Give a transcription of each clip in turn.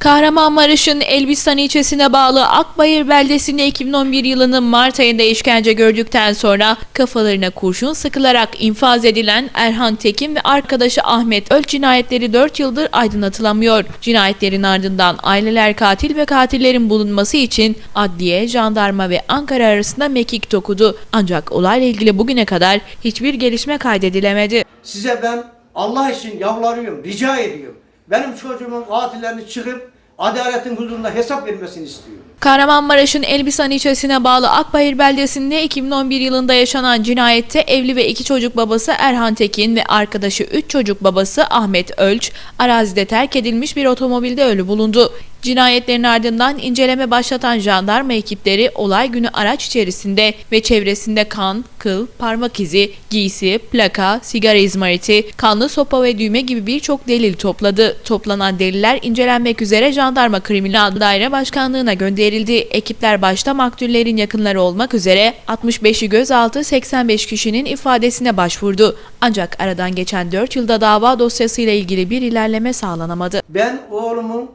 Kahramanmaraş'ın Elbistan ilçesine bağlı Akbayır beldesinde 2011 yılının Mart ayında işkence gördükten sonra kafalarına kurşun sıkılarak infaz edilen Erhan Tekin ve arkadaşı Ahmet Öl cinayetleri 4 yıldır aydınlatılamıyor. Cinayetlerin ardından aileler katil ve katillerin bulunması için adliye, jandarma ve Ankara arasında mekik dokudu. Ancak olayla ilgili bugüne kadar hiçbir gelişme kaydedilemedi. Size ben Allah için yalvarıyorum, rica ediyorum. Benim çocuğumun katillerini çıkıp adaletin huzurunda hesap vermesini istiyorum. Kahramanmaraş'ın Elbistan ilçesine bağlı Akbayır beldesinde 2011 yılında yaşanan cinayette evli ve iki çocuk babası Erhan Tekin ve arkadaşı üç çocuk babası Ahmet Ölç arazide terk edilmiş bir otomobilde ölü bulundu. Cinayetlerin ardından inceleme başlatan jandarma ekipleri olay günü araç içerisinde ve çevresinde kan, kıl, parmak izi, giysi, plaka, sigara izmariti, kanlı sopa ve düğme gibi birçok delil topladı. Toplanan deliller incelenmek üzere Jandarma Kriminal Daire Başkanlığı'na gönderildi. Ekipler başta maktullerin yakınları olmak üzere 65'i gözaltı 85 kişinin ifadesine başvurdu. Ancak aradan geçen 4 yılda dava dosyasıyla ilgili bir ilerleme sağlanamadı. Ben oğlumun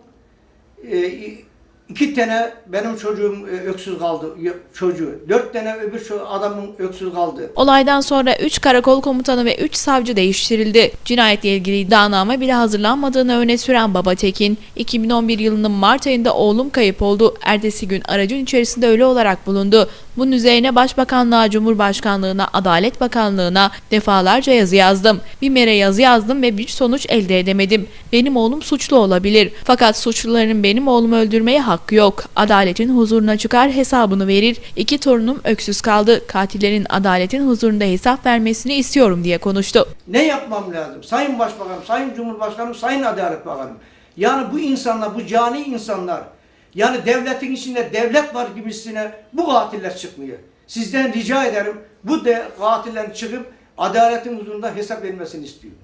e, iki tane benim çocuğum e, öksüz kaldı çocuğu. Dört tane öbür adamın öksüz kaldı. Olaydan sonra 3 karakol komutanı ve 3 savcı değiştirildi. Cinayetle ilgili iddianame bile hazırlanmadığını öne süren Baba Tekin, 2011 yılının Mart ayında oğlum kayıp oldu. Ertesi gün aracın içerisinde ölü olarak bulundu. Bunun üzerine Başbakanlığa, Cumhurbaşkanlığına, Adalet Bakanlığına defalarca yazı yazdım. BİMER'e yazı yazdım ve bir sonuç elde edemedim. Benim oğlum suçlu olabilir. Fakat suçluların benim oğlumu öldürmeye hakkı yok. Adaletin huzuruna çıkar hesabını verir. İki torunum öksüz kaldı. Katillerin adaletin huzurunda hesap vermesini istiyorum diye konuştu. Ne yapmam lazım? Sayın Başbakanım, Sayın Cumhurbaşkanım, Sayın Adalet Bakanım. Yani bu insanlar, bu cani insanlar, yani devletin içinde devlet var gibisine bu katiller çıkmıyor. Sizden rica ederim bu de katillerin çıkıp adaletin huzurunda hesap vermesini istiyorum.